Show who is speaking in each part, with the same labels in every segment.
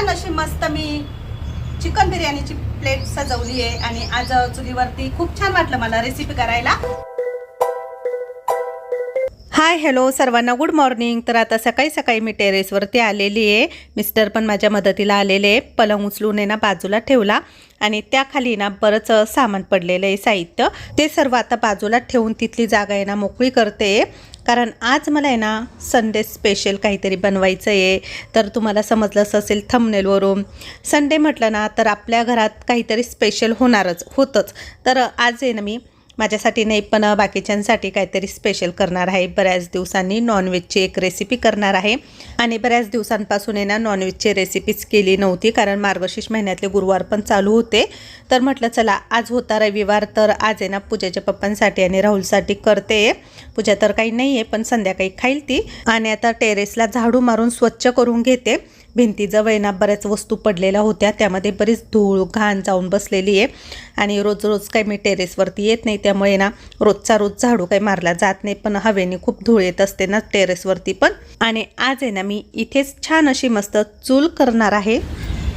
Speaker 1: छान अशी मस्त मी चिकन बिर्याणीची प्लेट सजवली आहे आणि आज चुलीवरती खूप छान वाटलं मला रेसिपी करायला. हाय हॅलो सर्वांना गुड मॉर्निंग तर आता सकाळी सकाळी मी टेरेसवरती आलेली आहे. मिस्टर पण माझ्या मदतीला आलेले आहे. पलंग उचलून आहे ना बाजूला ठेवला. आणि त्याखाली ना बरंच सामान पडलेलं आहे साहित्य. ते सर्व आता बाजूला ठेवून तिथली जागा आहे ना मोकळी करते. कारण आज मला आहे ना संडे स्पेशल काहीतरी बनवायचं आहे. तर तुम्हाला समजलंच असेल थंबनेलवरून संडे म्हटलं ना तर आपल्या घरात काहीतरी स्पेशल होणारच होतंच. तर आज आहे ना मी माझ्यासाठी नाही पण बाकीच्यांसाठी काहीतरी स्पेशल करणार आहे. बऱ्याच दिवसांनी नॉनव्हेजची एक रेसिपी करणार आहे. आणि बऱ्याच दिवसांपासून आहे ना नॉनव्हेजची रेसिपीच केली नव्हती कारण मार्गशीर्ष महिन्यातले गुरुवार पण चालू होते. तर म्हटलं चला आज होता रविवार तर आज आहे ना पूजाच्या पप्पांसाठी आणि राहुलसाठी करते. पूजा तर काही नाही आहे पण संध्याकाळी खाईल ती. आणि आता टेरेसला झाडू मारून स्वच्छ करून घेते. भिंतीजवळ ना बऱ्याच वस्तू पडलेल्या होत्या. त्यामध्ये बरीच धूळ घाण जाऊन बसलेली आहे. आणि रोज रोज काही मी टेरेसवरती येत नाही. त्यामुळे ना रोजचा रोज झाडू काही मारला जात नाही. पण हवेने खूप धूळ येत असते ना टेरेसवरती पण. आणि आज आहे ना मी इथेच छान अशी मस्त चूल करणार आहे.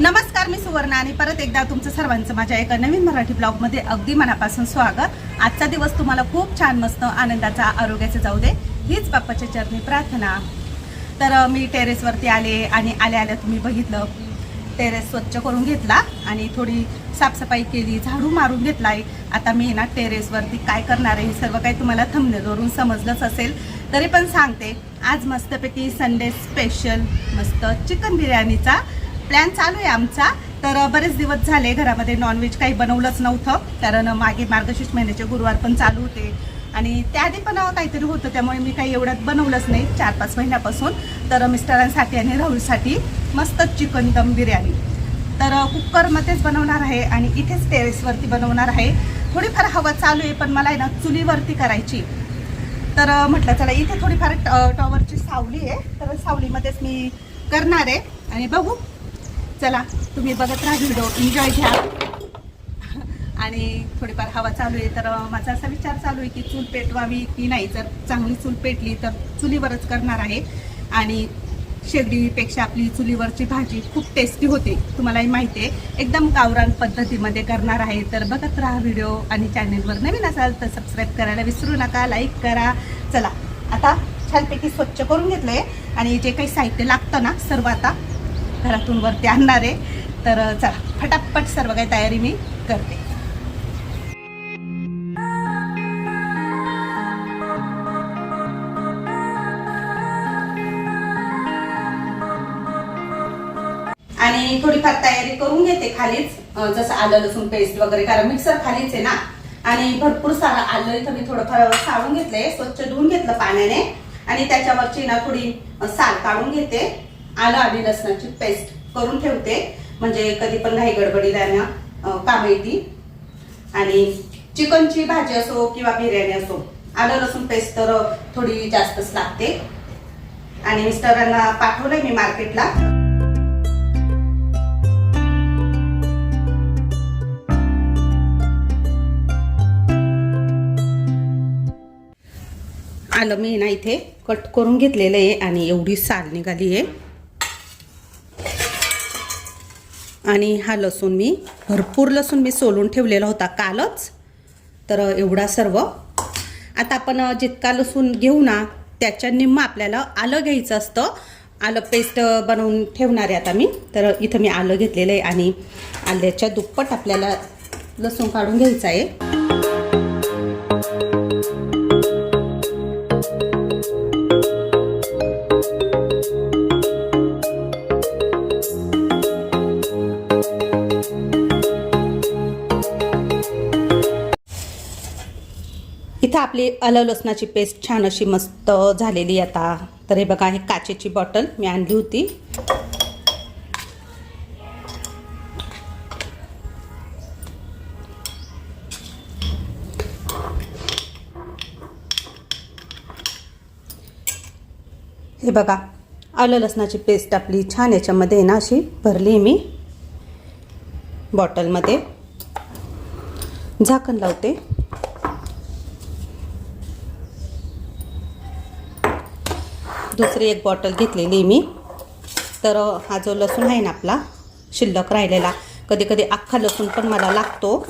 Speaker 1: नमस्कार मी सुवर्णा. आणि परत एकदा तुमचं सर्वांचं माझ्या एका नवीन मराठी ब्लॉगमध्ये अगदी मनापासून स्वागत. आजचा दिवस तुम्हाला खूप छान मस्त आनंदाचा आरोग्याचं जाऊ दे. हीच बाप्पाच्या चरणी प्रार्थना. तर मी टेरेसवरती आले आणि आल्या आल्या तुम्ही बघितलं. टेरेस स्वच्छ करून घेतला आणि थोडी साफसफाई केली झाडू मारून घेतला आहे आता मी ना टेरेसवरती काय करणार आहे हे सर्व काही तुम्हाला थंबनेलवरून समजलंच असेल. तरी पण सांगते आज मस्तपैकी संडे स्पेशल मस्त चिकन बिर्याणीचा प्लॅन चालू आहे आमचा. तर बरेच दिवस झाले घरामध्ये नॉनव्हेज काही बनवलंच नव्हतं. कारण मागे मार्गशीर्ष महिन्याचे गुरुवार पण चालू होते. आणि त्याआधी पण काहीतरी होतं त्यामुळे मी काही एवढ्यात बनवलंच नाही चार पाच महिन्यापासून. तर मिस्टरांसाठी आणि राहुलसाठी मस्तच चिकन दम बिर्याणी. तर कुकरमध्येच बनवणार आहे आणि इथेच टेरेसवरती बनवणार आहे. थोडीफार हवा चालू आहे पण मला आहे ना चुलीवरती करायची. तर म्हटलं चला इथे थोडीफार ट- टॉवरची सावली आहे. तर सावलीमध्येच मी करणार आहे. आणि बघू. चला तुम्ही बघत राहा व्हिडिओ. एन्जॉय घ्या. आणि थोडीफार हवा चालू आहे तर माझा असा विचार चालू आहे की चूल पेटवावी की नाही? जर चांगली चूल पेटली तर चुलीवरच करणार आहे. आणि शेगडीपेक्षा आपली चुलीवरची भाजी खूप टेस्टी होते. तुम्हालाही माहिती आहे एकदम गावरान पद्धतीमध्ये करणार आहे. तर बघत राहा व्हिडिओ आणि चॅनेलवर नवीन असाल तर सबस्क्राईब करायला विसरू नका लाईक करा. चला आता छानपैकी स्वच्छ करून घेतलं आहे आणि जे काही साहित्य लागतं ना सर्व आता घरातून वरती आणणार आहे. तर चला फटाफट सर्व काही तयारी मी करते. थोडीफार तयारी करून घेते खालीच. जसं आलं लसूण पेस्ट वगैरे कारण मिक्सर खालीच आहे ना. आणि भरपूर सारं आलं इथं मी थोडंफार साळून घेतलंय स्वच्छ धुवून घेतलं पाण्याने. आणि त्याच्यावरची ना थोडी साल काढून घेते. आलं आणि लसणाची पेस्ट करून ठेवते. म्हणजे कधी पण नाही गडबडीला ना काम कामं येते आणि चिकनची भाजी असो किंवा बिर्याणी असो आलं लसूण पेस्ट तर थोडी जास्तच लागते. आणि मिस्टरांना पाठवलंय मी मार्केटला. आलं मी ना इथे. कट करून घेतलेलं आहे आणि एवढी साल निघाली आहे. आणि हा लसूण मी भरपूर लसूण मी सोलून ठेवलेला होता कालच. तर एवढा सर्व. आता आपण जितका लसूण घेऊ ना त्याच्या निम्म आपल्याला आलं घ्यायचं असतं. आलं पेस्ट बनवून ठेवणार आहे आता मी. तर इथं मी आलं घेतलेलं आहे आणि आल्याच्या दुप्पट आपल्याला लसूण काढून घ्यायचं आहे. आपली आलं लसणाची पेस्ट छान अशी मस्त झालेली आता. तर हे बघा हे काचेची बॉटल मी आणली होती. हे बघा आलं लसणाची पेस्ट आपली छान याच्यामध्ये आहे ना अशी भरली आहे मी बॉटलमध्ये झाकण लावते. दुसरी एक बॉटल घेतलेली मी. तर हा जो लसूण आहे ना आपला शिल्लक राहिलेला कधी कधी अख्खा लसूण पण मला लागतो.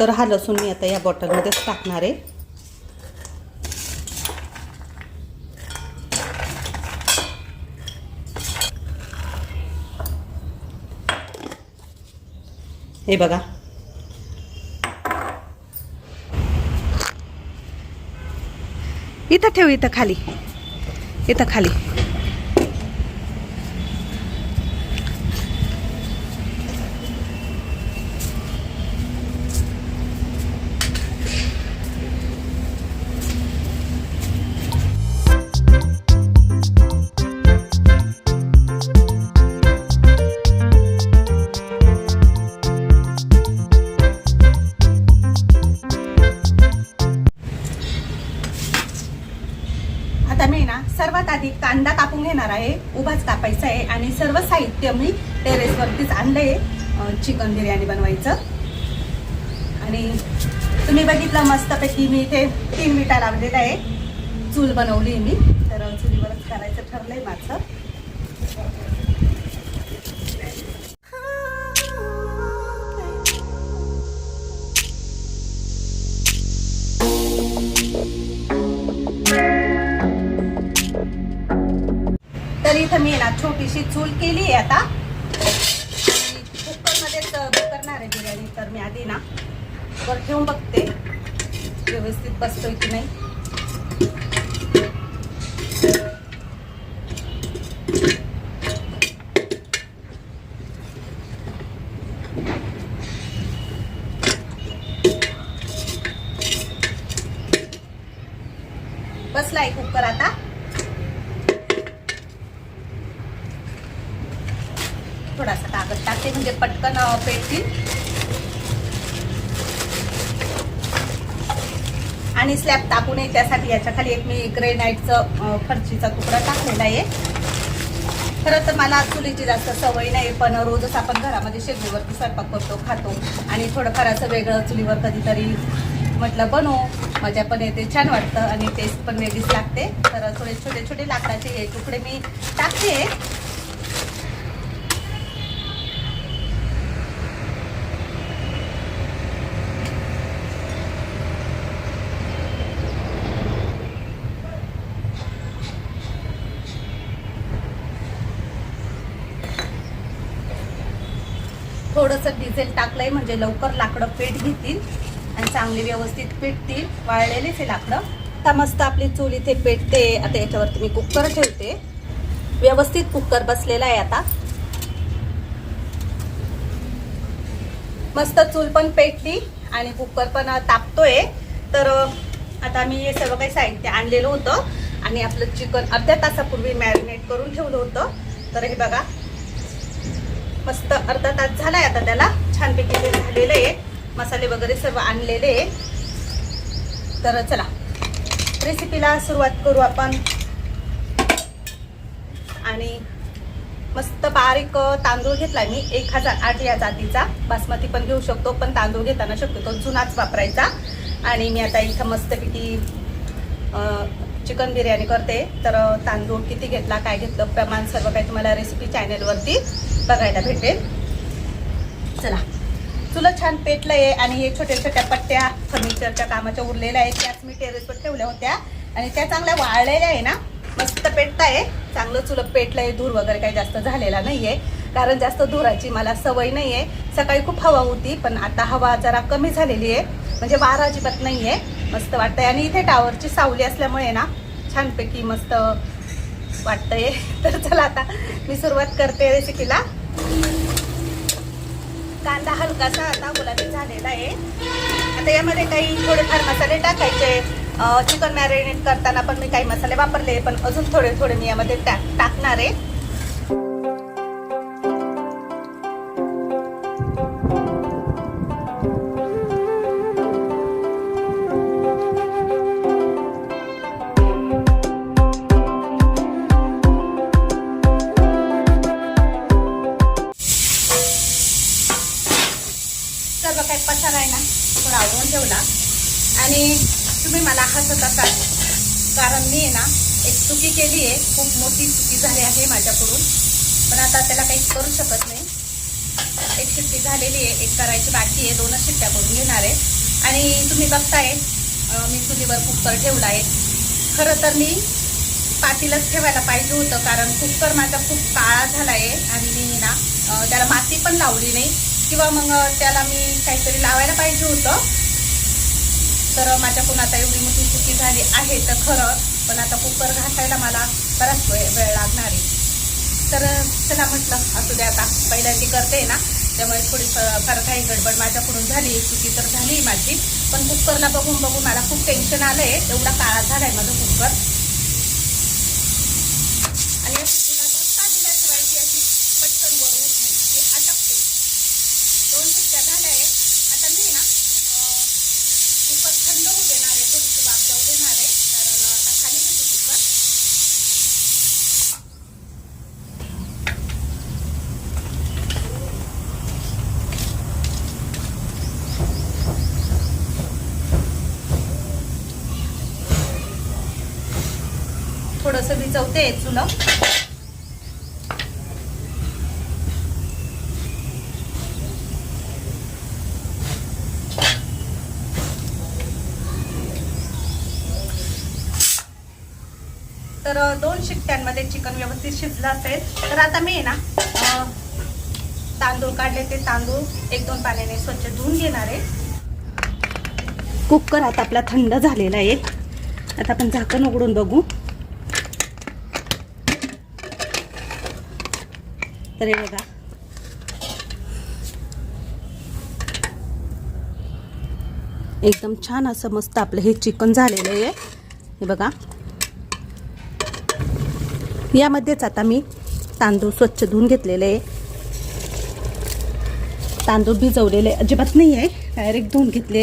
Speaker 1: तर हा लसूण मी आता या बॉटलमध्येच टाकणार आहे. हे बघा. इथं ठेव इथं खाली. इथं खाली. साहित्य मी टेरेसवरतीच आणलंय चिकन बिर्याणी बनवायचं. आणि तुम्ही बघितलं मस्तपैकी मी इथे तीन विटा लावलेला आहे. चूल बनवली मी. तर चुलीवरच करायचं ठरलंय माझं. तर इथं मी ना छोटीशी चूल केली आहे आता. कुकरमध्येच करणार आहे बिर्याणी तर मी आधी ना वर ठेवून बघते. व्यवस्थित बसतोय की नाही. बसलाय कुकर आता थोडासा कागद टाकते म्हणजे पटकन अं, पेटतील. आणि स्लॅब टाकू नये त्यासाठी याच्या खाली एक मी ग्रेनाईटचं फरचीचा तुकडा टाकलेला आहे. खरं तर मला चुलीची जास्त सवय नाही पण रोजच आपण घरामध्ये शेगडीवरती स्वयंपाक करतो खातो. आणि थोडंफार असं वेगळं चुलीवर कधीतरी म्हटलं बनवू. मजा पण येते छान वाटतं आणि टेस्ट पण वेगळीच लागते. तर थोडे छोटे छोटे लाकडाचे हे तुकडे मी टाकते. थोडंसं डिझेल टाकलंय म्हणजे लवकर लाकडं पेट घेतील आणि चांगली व्यवस्थित पेटतील. वाळलेलेच हे लाकडं. आता मस्त आपली चूल इथे पेटते. आता याच्यावरती मी कुकर ठेवते. व्यवस्थित कुकर बसलेला आहे आता. मस्त चूल पण पेटली आणि कुकर पण तापतोय. तर आता मी हे सर्व काही साहित्य आणलेलं होतं आणि आपलं चिकन अर्ध्या तासापूर्वी मॅरिनेट करून ठेवलं होतं. तर हे बघा मस्त अर्धा तास झालाय आता त्याला. छानपैकी ते झालेलं आहे. मसाले वगैरे सर्व आणलेले तर चला रेसिपीला सुरुवात करू आपण. आणि मस्त बारीक तांदूळ घेतला मी. एक हजार आठ या जातीचा. बासमती पण घेऊ शकतो पण तांदूळ घेताना शक्यतो जुनाच वापरायचा. आणि मी आता इथं मस्त किती चिकन बिर्याणी करते. तर तांदूळ किती घेतला काय घेतलं प्रमाण सर्व काही तुम्हाला रेसिपी चॅनेलवरती बघायला भेटेल. चला. तुला छान पेटलं आहे आणि हे छोट्या छोट्या पट्ट्या फर्निचरच्या कामाच्या उरलेल्या आहेत. त्याच मी टेरेसवर ठेवल्या होत्या. आणि त्या चांगल्या वाळलेल्या आहे ना. मस्त पेटताय. चांगलं चुलं आहे धूर वगैरे काही जास्त झालेला नाहीये. कारण जास्त धुराची मला सवय नाहीये. सकाळी खूप हवा होती पण आता हवा जरा कमी झालेली आहे. म्हणजे वारा अजिबात नाहीये. मस्त वाटतंय. आणि इथे टावरची सावली असल्यामुळे ना छानपैकी मस्त वाटतंय. तर चला आता मी सुरुवात करते रेसिपीला कांदा हलकासा आता गुलाबी झालेला आहे. आता यामध्ये काही थोडेफार मसाले टाकायचे. चिकन मॅरिनेट करताना पण मी काही मसाले वापरले पण अजून थोडे थोडे मी यामध्ये टाक टाकणार आहे. काय काही पसार आहे ना थोडा आवरून ठेवला. आणि तुम्ही मला हसत असाल कारण मी आहे ना एक चुकी केली आहे. खूप मोठी चुकी झाली आहे माझ्याकडून. पण आता त्याला काही करू शकत नाही. एक शिट्टी झालेली आहे एक करायची बाकी आहे. दोनच शिट्ट्या करून घेणार आहे. आणि तुम्ही बघताय मी चुलीवर कुकर ठेवला आहे. खरं तर मी पातीलाच ठेवायला पाहिजे होतं कारण कुकर माझा खूप काळा झाला आहे. आणि मी ना त्याला माती पण लावली नाही. किंवा मग त्याला मी काहीतरी लावायला पाहिजे होतं. तर माझ्याकडून आता एवढी मोठी चुकी झाली आहे तर खरं पण आता कुकर घासायला मला बराच वेळ वेळ लागणार आहे. तर चला म्हटलं असू द्या आता. पहिल्यांदी करते ना. त्यामुळे थोडी फार काही गडबड माझ्याकडून झाली. चुकी तर झाली माझी. पण कुकरला बघून बघून मला खूप टेन्शन आलं आहे एवढा काळा झाला आहे माझं कुकर आणि या शिट्टीला धक्का दिल्याशिवाय ती अशी पटकन वर होत नाही ती अटकते दोन शिट्ट्या झाल्या आहे मी ना कुकर थंड होऊ देणार आहे थोडीशी वाफ जाऊ देणार आहे कारण आता खाली घेते कुकर थोडंसं भिजवते चुलं. तर दोन शिट्ट्यांमध्ये चिकन व्यवस्थित शिजलं असेल तर आता मी ना तांदूळ काढले ते तांदूळ एक दोन पाण्याने स्वच्छ धुवून घेणार आहे. कुकर आता आपला थंड झालेला आहे. आता आपण झाकण उघडून बघू. तर हे बघा. एकदम छान असं मस्त आपलं हे चिकन झालेलं आहे. हे बघा. यामध्येच आता मी तांदूळ स्वच्छ धुवून घेतलेले आहे. तांदूळ भिजवलेले अजिबात नाही आहे. डायरेक्ट धुवून घेतले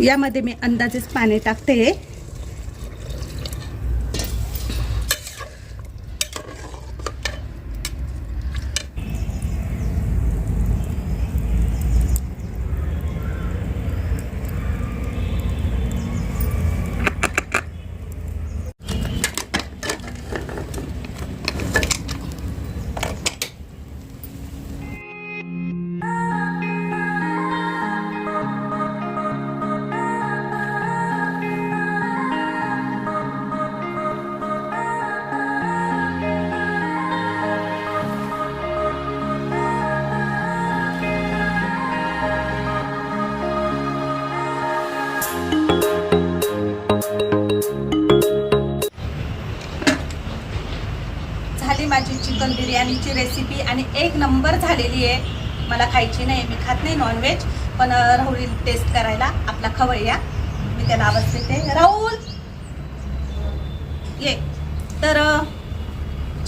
Speaker 1: यामध्ये मी अंदाजेच पाणी टाकते बिर्याणीची रेसिपी आणि एक नंबर झालेली आहे. मला खायची नाही मी खात नाही नॉनव्हेज पण राहुल टेस्ट करायला आपला खवय्या. मी त्याला आवाज देते. राहुल! ये. तर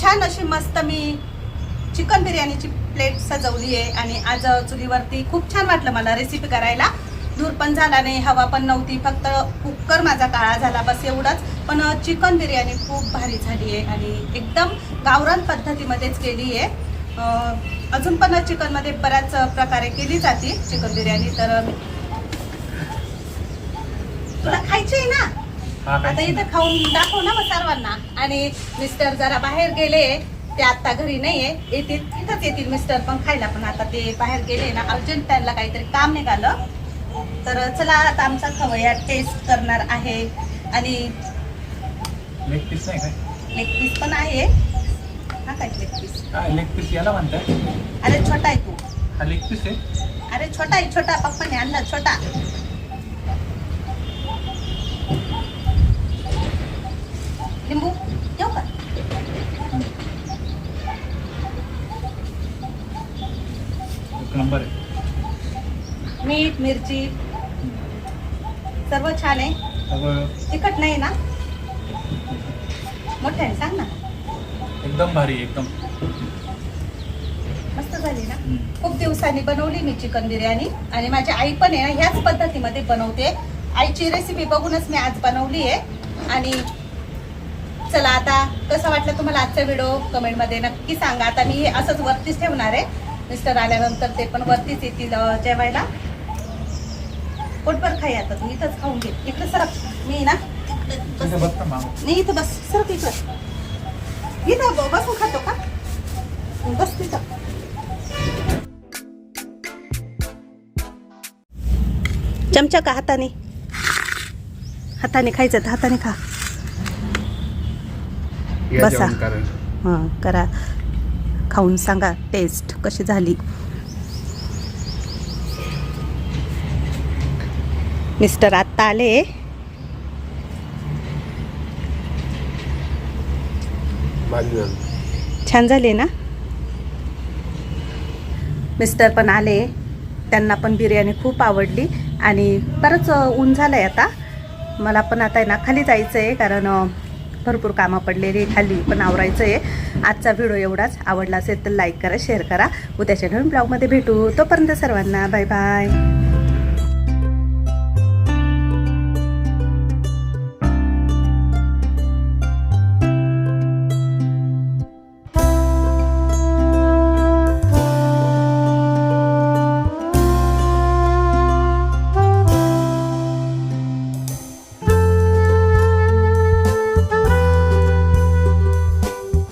Speaker 1: छान अशी मस्त मी चिकन बिर्याणीची प्लेट सजवली आहे आणि आज चुलीवरती खूप छान वाटलं मला रेसिपी करायला. धूर पण झाला नाही हवा पण नव्हती फक्त कुकर माझा काळा झाला बस एवढंच. पण चिकन बिर्याणी खूप भारी झाली आहे आणि एकदम गावरान पद्धतीमध्येच केली आहे. अजून पण चिकनमध्ये बऱ्याच प्रकारे केली जाते चिकन बिर्याणी तर तुला खायची आहे ना? आता इथं खाऊन दाखव ना मग सर्वांना. आणि मिस्टर जरा बाहेर गेले ते आता घरी नाहीये येतील इथंच येतील मिस्टर पण खायला. पण आता ते बाहेर गेले ना अर्जंट त्यांना काहीतरी काम निघालं. तर चला आता आमचा खवय्या टेस्ट करणार आहे. आणि
Speaker 2: लेग पीस
Speaker 1: पण आहे. हा काय लेग पीस
Speaker 2: हा लेग पीस याला म्हणतात.
Speaker 1: अरे छोटा आहे तू.
Speaker 2: हा लेग पीस आहे.
Speaker 1: अरे छोटा आहे छोटा. पप्पाने आणला छोटा. लिंबू देऊ का?
Speaker 2: एक नंबर आहे.
Speaker 1: मीठ मिरची. सर्व छान आहे.
Speaker 2: सगळं
Speaker 1: तिखट नाही ना? मोठ्याने सांग ना.
Speaker 2: एकदम भारी एकदम.
Speaker 1: मस्त झाली ना. खूप दिवसांनी बनवली मी चिकन बिर्याणी आणि माझी आई पण आहे ना ह्याच पद्धतीमध्ये बनवते. आईची रेसिपी बघूनच मी आज बनवली आहे. आणि चला आता कसं वाटलं तुम्हाला आजचा व्हिडिओ कमेंटमध्ये नक्की सांगा. आता मी असंच वरतीच ठेवणार आहे. मिस्टर आल्यानंतर ते पण वरतीच येतील जेवायला. पोटभर खाई आता तू इथंच खाऊन घे इकडे सरक. मी ना मी इथं बस सरक इकडं. इथं बसून खातो का बस तिथं चमचा का हाताने हाताने खायचं तर हाताने खा बसा. हां करा खाऊन सांगा टेस्ट कशी झाली मिस्टर आत्ता आले छान झाले ना? मिस्टर पण आले. त्यांना पण बिर्याणी खूप आवडली. आणि बरंच ऊन झालं आहे आता. मला पण आता आहे ना खाली जायचं आहे कारण अ, भरपूर कामं पडलेली खाली पण आवरायचं आहे आजचा व्हिडिओ एवढाच. आवडला असेल तर लाईक करा शेअर करा. उद्याच्या नवीन ब्लॉगमध्ये भेटू. तोपर्यंत सर्वांना बाय बाय.